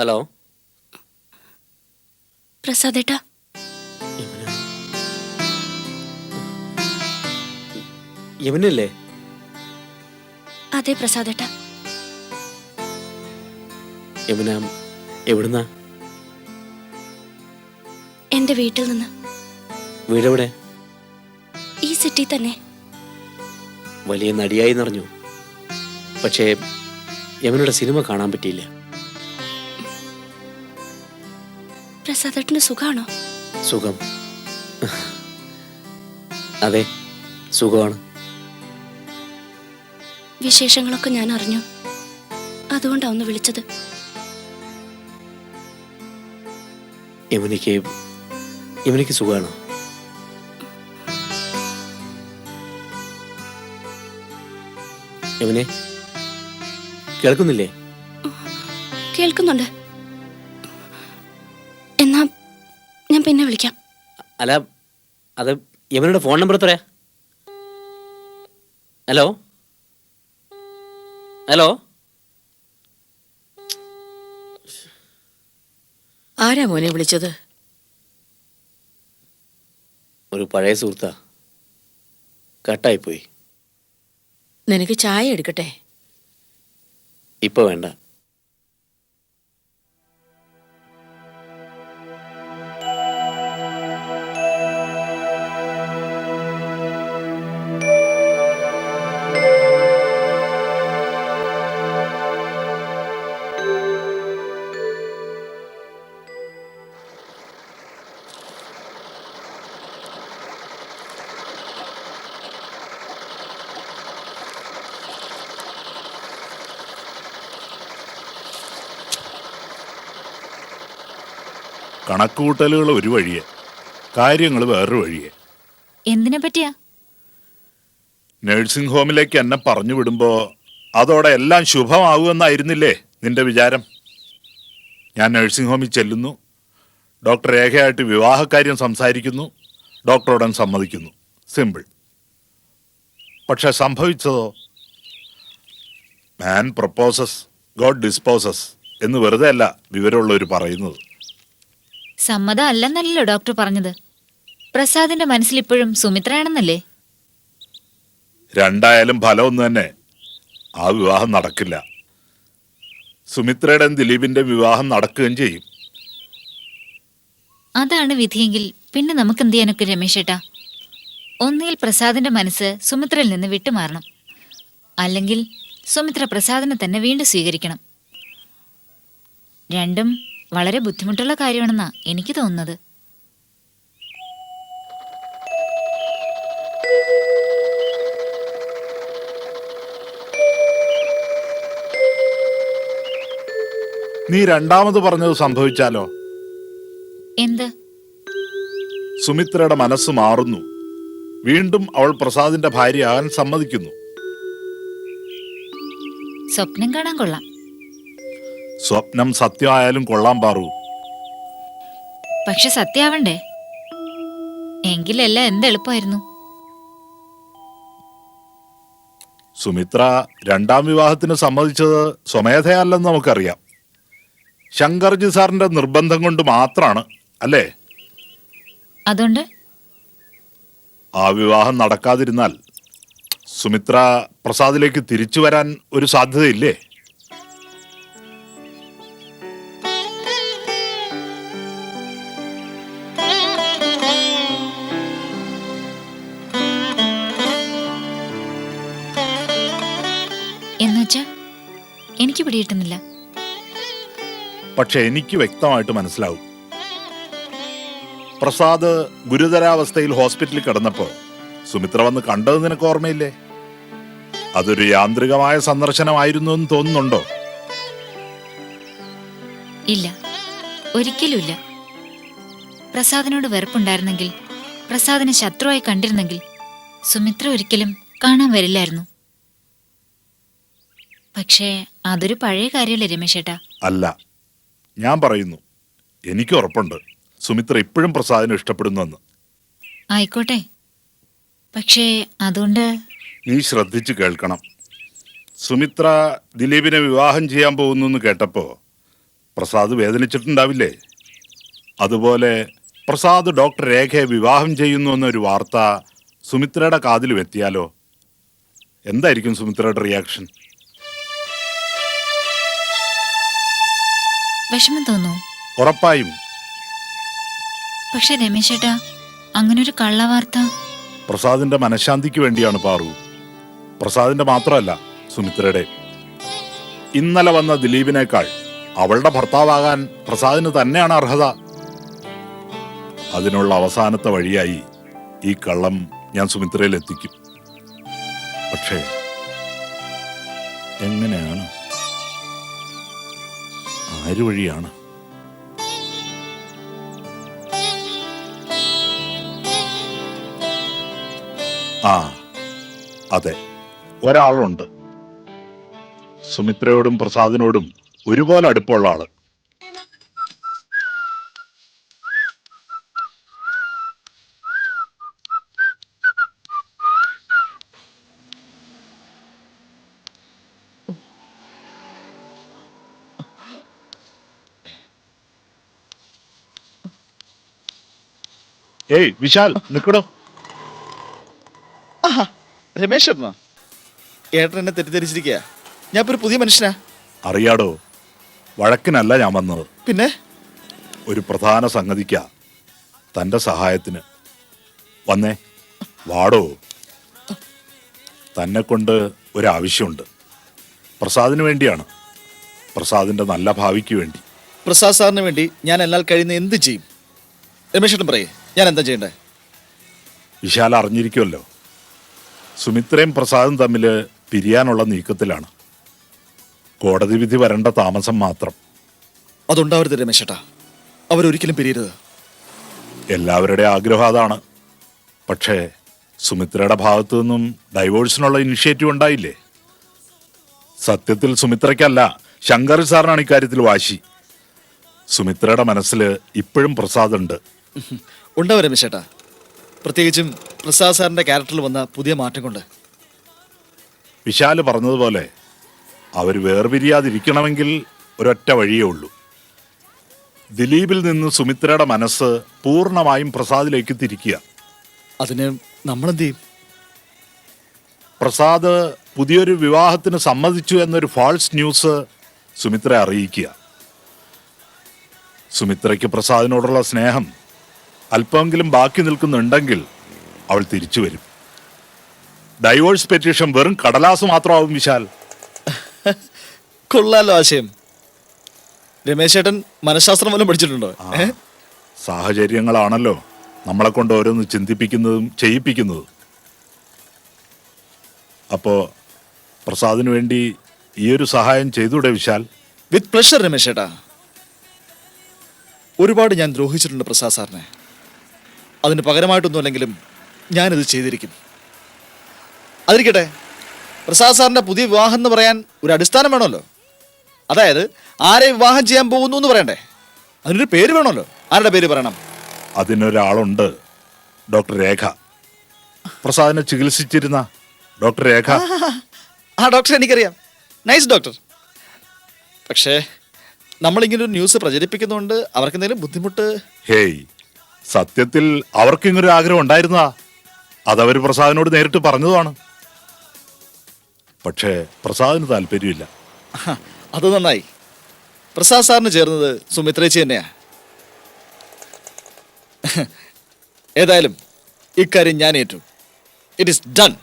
Hello. പ്രസാദേട്ടാ. Yamuna. യമുനല്ലേ? അതെ പ്രസാദേട്ടാ. യമുന എവിടുന്നാ? എന്റെ വീട്ടിൽ നിന്ന്. വീടെവിടെ? ഈ സിറ്റി തന്നെ. വലിയ നടിയായി നിറഞ്ഞു. പക്ഷേ യമുനയുടെ സിനിമ കാണാൻ പറ്റിയില്ല. പ്രസാദേട്ടന് സുഖാണോ? സുഖം. അതെ സുഖമാണ്. വിശേഷങ്ങളൊക്കെ ഞാൻ അറിഞ്ഞു. അതുകൊണ്ടാ ഒന്ന് വിളിച്ചത്. യമുനിക്ക് യമുനിക്ക് സുഖമാണോ യമുനെ കേൾക്കുന്നില്ലേ? കേൾക്കുന്നുണ്ട്. പിന്നെ വിളിക്കാം. അല്ല അത് യമുനയുടെ ഫോൺ നമ്പർ എത്രയാ? ഹലോ? ഹലോ? ആരാ മോനെ വിളിച്ചത്? ഒരു പഴയ സുഹൃത്താ. കട്ടായിപ്പോയി. നിനക്ക് ചായ എടുക്കട്ടെ? ഇപ്പൊ വേണ്ട. കണക്കുകൂട്ടലുകൾ ഒരു വഴിയെ. കാര്യങ്ങൾ വേറൊരു വഴിയെ. എന്തിനെ പറ്റിയാ? നഴ്സിംഗ് ഹോമിലേക്ക് എന്നെ പറഞ്ഞു വിടുമ്പോ അതോടെ എല്ലാം ശുഭമാവുമെന്നായിരുന്നില്ലേ നിന്റെ വിചാരം? ഞാൻ നഴ്സിംഗ് ഹോമിൽ ചെല്ലുന്നു. ഡോക്ടർ രേഖയായിട്ട് വിവാഹകാര്യം സംസാരിക്കുന്നു. ഡോക്ടറോടൻ സമ്മതിക്കുന്നു. സിമ്പിൾ. പക്ഷെ സംഭവിച്ചതോ? മാൻ പ്രപ്പോസസ് ഗോഡ് ഡിസ്പോസസ് എന്ന് വെറുതെ അല്ല വിവരമുള്ളവർ പറയുന്നത്. സമ്മതം അല്ലെന്നല്ലോ ഡോക്ടർ പറഞ്ഞത്. പ്രസാദിന്റെ മനസ്സിൽ ഇപ്പോഴും സുമിത്രയാണെന്നല്ലേ? രണ്ടായാലും ഫലമൊന്നു തന്നെ. ആ വിവാഹം നടക്കില്ല. സുമിത്രയുടെ ദിലീപിന്റെ വിവാഹം നടക്കുകയും ചെയ്യും. അതാണ് വിധിയെങ്കിൽ പിന്നെ നമുക്ക് എന്ത് ചെയ്യാനൊക്കെ രമേശേട്ടാ? ഒന്നിൽ പ്രസാദിന്റെ മനസ്സ് സുമിത്രയിൽ നിന്ന് വിട്ടുമാറണം. അല്ലെങ്കിൽ സുമിത്ര പ്രസാദിനെ തന്നെ വീണ്ടും സ്വീകരിക്കണം. രണ്ടും വളരെ ബുദ്ധിമുട്ടുള്ള കാര്യമാണെന്നാ എനിക്ക് തോന്നുന്നത്. നീ രണ്ടാമത് പറഞ്ഞത് സംഭവിച്ചാലോ? എന്ത്? സുമിത്രയുടെ മനസ്സ് മാറുന്നു. വീണ്ടും അവൾ പ്രസാദിന്റെ ഭാര്യയാകാൻ സമ്മതിക്കുന്നു. സ്വപ്നം കാണാൻ കൊള്ളാം. സ്വപ്നം സത്യമായാലും കൊള്ളാൻ പാറു. പക്ഷെ സത്യാവണ്ടേ? എങ്കിലെല്ലാം എന്തെളുപ്പായിരുന്നു സുമിത്ര രണ്ടാം വിവാഹത്തിന് സമ്മതിച്ചത് സ്വമേധയല്ലെന്ന് നമുക്കറിയാം. ശങ്കർജി സാറിന്റെ നിർബന്ധം കൊണ്ട് മാത്രാണ് അല്ലേ? അതുകൊണ്ട്? ആ വിവാഹം നടക്കാതിരുന്നാൽ സുമിത്ര പ്രസാദിലേക്ക് തിരിച്ചു വരാൻ ഒരു സാധ്യതയില്ലേ? എന്നുവെച്ചാ എനിക്ക് പിടികിട്ടുന്നില്ല. പക്ഷെ എനിക്ക് വ്യക്തമായിട്ട് മനസ്സിലാവും. പ്രസാദ് ഗുരുതരാവസ്ഥയിൽ ഹോസ്പിറ്റലിൽ കിടന്നപ്പോ സുമിത്ര വന്ന് കണ്ടത് നിനക്ക് ഓർമ്മയില്ലേ? അതൊരു യാന്ത്രികമായ സന്ദർശനമായിരുന്നു എന്ന് തോന്നുന്നുണ്ടോ? ഇല്ല. ഒരിക്കലുമില്ല പ്രസാദിനോട് വെറുപ്പുണ്ടായിരുന്നെങ്കിൽ പ്രസാദിനെ ശത്രുവായി കണ്ടിരുന്നെങ്കിൽ സുമിത്ര ഒരിക്കലും കാണാൻ വരില്ലായിരുന്നു. പക്ഷേ അതൊരു പഴയ കാര്യമല്ലേ രമേശേട്ടാ? അല്ല. ഞാൻ പറയുന്നു. എനിക്ക് ഉറപ്പുണ്ട്. സുമിത്ര ഇപ്പോഴും പ്രസാദിനെ ഇഷ്ടപ്പെടുന്നെന്ന് ആയിക്കോട്ടെ. പക്ഷേ അതുകൊണ്ട് നീ ശ്രദ്ധിച്ചു കേൾക്കണം. സുമിത്ര ദിലീപിനെ വിവാഹം ചെയ്യാൻ പോകുന്നു എന്ന് കേട്ടപ്പോ പ്രസാദ് വേദനിച്ചിട്ടുണ്ടാവില്ലേ? അതുപോലെ പ്രസാദ് ഡോക്ടർ രേഖയെ വിവാഹം ചെയ്യുന്നു എന്നൊരു വാർത്ത സുമിത്രയുടെ കാതിലും എത്തിയാലോ എന്തായിരിക്കും സുമിത്രയുടെ റിയാക്ഷൻ വിഷമം തോന്നുന്നു. ഉറപ്പായും. പക്ഷെ രമേശേട്ടാ അങ്ങനൊരു കള്ളവാർത്ത പ്രസാദിന്റെ മനഃശാന്തിക്ക് വേണ്ടിയാണ് പാറു. പ്രസാദിന്റെ മാത്രമല്ല സുമിത്രയുടെ. ഇന്നലെ വന്ന ദിലീപിനേക്കാൾ അവളുടെ ഭർത്താവാകാൻ പ്രസാദിന് തന്നെയാണ് അർഹത. അതിനുള്ള അവസാനത്തെ വഴിയായി ഈ കള്ളം ഞാൻ സുമിത്രയിൽ എത്തിക്കും. പക്ഷേ എങ്ങനെയാണ്? ആര് വഴിയാണ്. ആ അതെ. ഒരാളുണ്ട്. സുമിത്രയോടും പ്രസാദിനോടും ഒരുപോലെ അടുപ്പമുള്ള ആൾ. ഏയ് വിശാൽ നിക്കടോ. ആഹാ, രമേശ് ചേട്ടനാ ഏട്ടൻ എന്നെ തെറ്റിദ്ധരിച്ചിരിക്കുക ഞാൻ ഇപ്പൊ ഒരു പുതിയ മനുഷ്യനാ. അറിയാടോ വഴക്കിനല്ല ഞാൻ വന്നത്. പിന്നെ? ഒരു പ്രധാന സംഗതിക്ക തന്റെ സഹായത്തിന്. വന്നേ വാടോ. തന്നെ കൊണ്ട് ഒരാവശ്യമുണ്ട്. പ്രസാദിന് വേണ്ടിയാണ്. പ്രസാദിന്റെ നല്ല ഭാവിക്ക് വേണ്ടി. പ്രസാദ് സാറിന് വേണ്ടി ഞാൻ എന്നാൽ കഴിയുന്ന എന്ത് ചെയ്യും? രമേശ് ചേട്ടൻ പറയേ. ഞാൻ എന്താ ചെയ്യണ്ടേ? വിശാൽ അറിഞ്ഞിരിക്കുമല്ലോ സുമിത്രയും പ്രസാദും തമ്മിൽ പിരിയാനുള്ള നീക്കത്തിലാണ്. കോടതി വിധി വരേണ്ട താമസം മാത്രം. അതുണ്ടാവരുത് രമേശേട്ടാ. അവരൊരിക്കലും പിരിയരുത്. എല്ലാവരുടെ ആഗ്രഹം അതാണ്. പക്ഷേ സുമിത്രയുടെ ഭാഗത്തു നിന്നും ഡൈവോഴ്സിനുള്ള ഇനിഷ്യേറ്റീവ് ഉണ്ടായില്ലേ? സത്യത്തിൽ സുമിത്രയ്ക്കല്ല ശങ്കർ സാറിനാണ് ഇക്കാര്യത്തിൽ വാശി. സുമിത്രയുടെ മനസ്സിൽ ഇപ്പോഴും പ്രസാദ് ഉണ്ട് ഉണ്ടാവും രമേശ് ചേട്ടാ പ്രത്യേകിച്ചും പ്രസാദ് സാറിന്റെ ക്യാരക്ടറിൽ വന്ന പുതിയ മാറ്റം കൊണ്ട് വിശാൽ പറഞ്ഞതുപോലെ അവർ വേർപിരിയാതിരിക്കണമെങ്കിൽ ഒരൊറ്റ വഴിയേ ഉള്ളൂ. ദിലീപിൽ നിന്ന് സുമിത്രയുടെ മനസ്സ് പൂർണമായും പ്രസാദിലേക്ക് തിരിക്കുക. അതിന് നമ്മളെന്ത് ചെയ്യും പ്രസാദ് പുതിയൊരു വിവാഹത്തിന് സമ്മതിച്ചു എന്നൊരു ഫാൾസ് ന്യൂസ് സുമിത്ര അറിയിക്കുക. സുമിത്രയ്ക്ക് പ്രസാദിനോടുള്ള സ്നേഹം അല്പമെങ്കിലും ബാക്കി നിൽക്കുന്നുണ്ടെങ്കിൽ അവൾ തിരിച്ചു വരും. ഡൈവോഴ്സ് പെറ്റീഷൻ വെറും കടലാസ് മാത്രമാവും വിശാൽ. കൊള്ളാലോ ആശയം. രമേശ് ചേട്ടൻ മനഃശാസ്ത്രം വല്ലതും പഠിച്ചിട്ടുണ്ടോ? സാഹചര്യങ്ങളാണല്ലോ നമ്മളെ കൊണ്ട് ഓരോന്ന് ചിന്തിപ്പിക്കുന്നതും ചെയ്യിപ്പിക്കുന്നതും. അപ്പോ പ്രസാദിന് വേണ്ടി ഈ ഒരു സഹായം ചെയ്തൂടെ വിശാൽ? വിത്ത് പ്ലഷർ രമേശ് ചേട്ടാ ഒരുപാട് ഞാൻ ദ്രോഹിച്ചിട്ടുണ്ട് പ്രസാദ് സാറിനെ. അതിന് പകരമായിട്ടൊന്നുമല്ലെങ്കിലും ഞാനിത് ചെയ്തിരിക്കും. അതിരിക്കട്ടെ പ്രസാദ് സാറിന്റെ പുതിയ വിവാഹം എന്ന് പറയാൻ ഒരു അടിസ്ഥാനം വേണമല്ലോ. അതായത് ആരെ വിവാഹം ചെയ്യാൻ പോകുന്നു എന്ന് പറയണ്ടേ? അതിനൊരു പേര് വേണമല്ലോ. ആരുടെ പേര് പറയണം? അതിനൊരാളുണ്ട് ഡോക്ടർ രേഖ. പ്രസാദിനെ ചികിത്സിച്ചിരുന്ന ഡോക്ടർ രേഖ. ആ ഡോക്ടർ എനിക്കറിയാം. Nice doctor. പക്ഷേ നമ്മളിങ്ങനെ ഒരു ന്യൂസ് പ്രചരിപ്പിക്കുന്നതുകൊണ്ട് അവർക്ക് എന്തെങ്കിലും ബുദ്ധിമുട്ട്? ഹേയ് സത്യത്തിൽ അവർക്ക് ഇങ്ങനൊരു ആഗ്രഹം ഉണ്ടായിരുന്നതാ. അതവർ പ്രസാദിനോട് നേരിട്ട് പറഞ്ഞതുമാണ്. പക്ഷേ പ്രസാദിന് താല്പര്യമില്ല. അത് നന്നായി. പ്രസാദ് സാറിന് ചേർന്നത് സുമിത്രേച്ചി തന്നെയാ. ഏതായാലും ഇക്കാര്യം ഞാൻ ഏറ്റു. ഇറ്റ് ഇസ് ഡൺ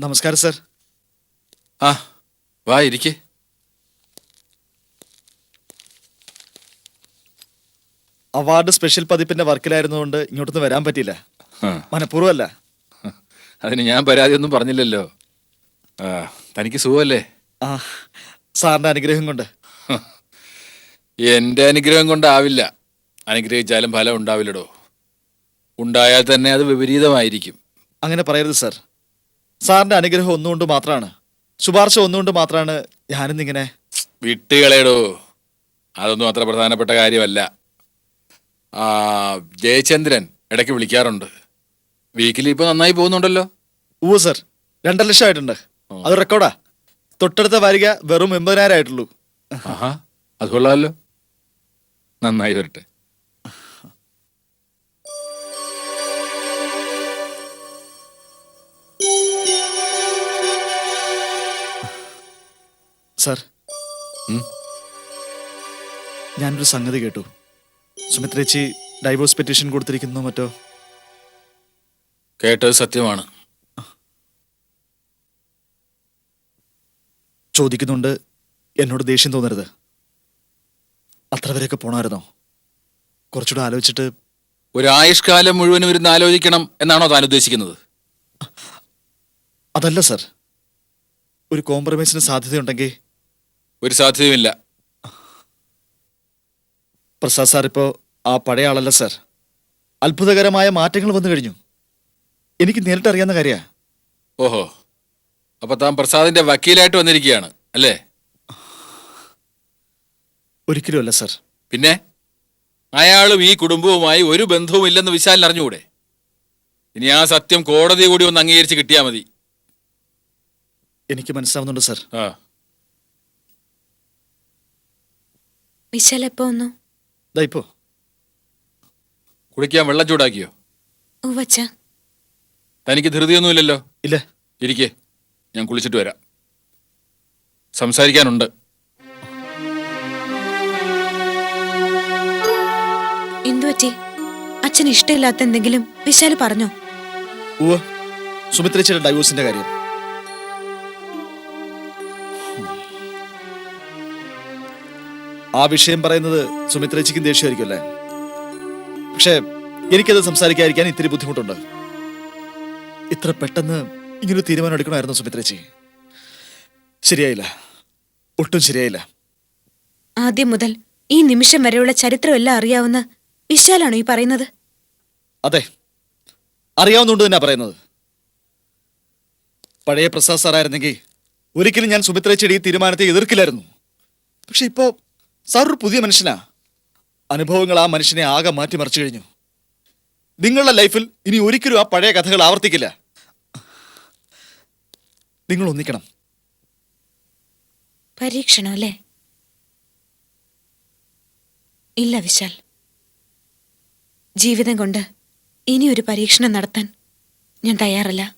നമസ്കാരം സർ. ആ വാ ഇരിക്കേ. അവാർഡ് സ്പെഷ്യൽ പതിപ്പിന്റെ വർക്കിലായിരുന്നുകൊണ്ട് ഇങ്ങോട്ടൊന്നും വരാൻ പറ്റിയില്ല. മനഃപൂർവമല്ല. അതിന് ഞാൻ പരാതിയൊന്നും പറഞ്ഞില്ലല്ലോ. ആ തനിക്ക് സുഖമല്ലേ? ആ സാറിന്റെ അനുഗ്രഹം കൊണ്ട്. എന്റെ അനുഗ്രഹം കൊണ്ടാവില്ല. അനുഗ്രഹിച്ചാലും ഫലം ഉണ്ടാവില്ലടോ. ഉണ്ടായാൽ തന്നെ അത് വിപരീതമായിരിക്കും. അങ്ങനെ പറയരുത് സർ. സാറിന്റെ അനുഗ്രഹം ഒന്നുകൊണ്ട് മാത്രമാണ് ശുപാർശ ഒന്നുകൊണ്ട് മാത്രമാണ് ഞാനിന്നിങ്ങനെ വിട്ടുകളയടോ. അതൊന്നും അത്ര പ്രധാനപ്പെട്ട കാര്യമല്ല. ആ ജയചന്ദ്രൻ ഇടയ്ക്ക് വിളിക്കാറുണ്ട്. വീക്കിലി ഇപ്പൊ നന്നായി പോകുന്നുണ്ടല്ലോ. ഓ സർ രണ്ടര ലക്ഷം ആയിട്ടുണ്ട്. അത് റെക്കോർഡാ. തൊട്ടടുത്ത വാരിക വെറും എൺപതിനായിരം ആയിട്ടുള്ളൂ. ആഹാ അത് കൊള്ളാമല്ലോ. നന്നായി വരട്ടെ. സർ? ഞാനൊരു സംഗതി കേട്ടു. സുമിത്രേച്ചി ഡൈവോഴ്സ് പെറ്റീഷൻ കൊടുത്തിരിക്കുന്നു മറ്റോ? കേട്ടത് സത്യമാണ്. ചോദിക്കുന്നുണ്ട് എന്നോട് ദേഷ്യം തോന്നരുത്. അത്ര വരെയൊക്കെ പോണായിരുന്നോ കുറച്ചുകൂടെ ആലോചിച്ചിട്ട് ഒരു ആയുഷ്കാലം മുഴുവനും ഇരുന്ന് ആലോചിക്കണം എന്നാണോ താൻ ഉദ്ദേശിക്കുന്നത്? അതല്ല സർ. ഒരു കോംപ്രമൈസിന് സാധ്യതയുണ്ടെങ്കിൽ ഒരു സാധ്യതയുമില്ല. പ്രസാദ് സാർ ഇപ്പോ ആ പഴയ ആളല്ല സാർ. അത്ഭുതകരമായ മാറ്റങ്ങൾ വന്നു കഴിഞ്ഞു. എനിക്ക് നേരിട്ട് അറിയാവുന്ന കാര്യമാണ് ഓഹോ. അപ്പൊ താൻ പ്രസാദിന്റെ വക്കീലായിട്ട് വന്നിരിക്കുകയാണ് അല്ലേ? ഒരിക്കലും അല്ല സർ. പിന്നെ? അയാളും ഈ കുടുംബവുമായി ഒരു ബന്ധവും ഇല്ലെന്ന് വിശാലിന് അറിഞ്ഞുകൂടെ? ഇനി ആ സത്യം കോടതി കൂടി ഒന്ന് അംഗീകരിച്ച് കിട്ടിയാൽ മതി. എനിക്ക് മനസ്സിലാവുന്നുണ്ട് സാർ. ആ. വിശാൽ എപ്പോ വന്നു? ദാ ഇപ്പോ. കുടിക്കാൻ വെള്ളം ചൂടാക്കിയോ? ഉവച്ച തനിക്ക് ധൃതിയൊന്നുമില്ലല്ലോ? ഇല്ല. ഇരിക്കേ. ഞാൻ കുളിച്ചിട്ട് വരാം. സംസാരിക്കാനുണ്ട്. എന്തു പറ്റി? അച്ഛൻ ഇഷ്ടമില്ലാത്ത എന്തെങ്കിലും വിശാൽ പറഞ്ഞോ? ഉവ്വ്. സുമിത്രേച്ചിയുടെ ഡൈവോഴ്സിന്റെ കാര്യം. ആ വിഷയം പറയുന്നത് സുമിത്രേച്ചിക്കും ദേഷ്യമായിരിക്കും അല്ലേ? പക്ഷേ എനിക്കത് സംസാരിക്കാതിരിക്കാൻ ഇത്തിരി ബുദ്ധിമുട്ടുണ്ട്. ഇത്ര പെട്ടെന്ന് ഇങ്ങനൊരു തീരുമാനം എടുക്കണമായിരുന്നു സുമിത്രേച്ചി ശരിയായില്ല. ഒട്ടും ശരിയായില്ല. ആദ്യം മുതൽ ഈ നിമിഷം വരെയുള്ള ചരിത്രം എല്ലാം അറിയാവുന്ന വിശാലാണോ ഈ പറയുന്നത്. അതെ. അറിയാവുന്നതുകൊണ്ട് തന്നെ പറയുന്നത്. പഴയ പ്രസാദ് സാറായിരുന്നെങ്കിൽ ഒരിക്കലും ഞാൻ സുമിത്രേച്ചിയുടെ ഈ തീരുമാനത്തെ എതിർക്കില്ലായിരുന്നു. പക്ഷെ ഇപ്പോ സാർ ഒരു പുതിയ മനുഷ്യനാ. അനുഭവങ്ങൾ ആ മനുഷ്യനെ ആകെ മാറ്റിമറിച്ചു കഴിഞ്ഞു. നിങ്ങളുടെ ലൈഫിൽ ഇനി ഒരിക്കലും ആ പഴയ കഥകൾ ആവർത്തിക്കില്ല. നിങ്ങൾ ഒന്നിക്കണം. പരീക്ഷണം അല്ലേ? ഇല്ല വിശാൽ. ജീവിതം കൊണ്ട് ഇനി ഒരു പരീക്ഷണം നടത്താൻ ഞാൻ തയ്യാറല്ല.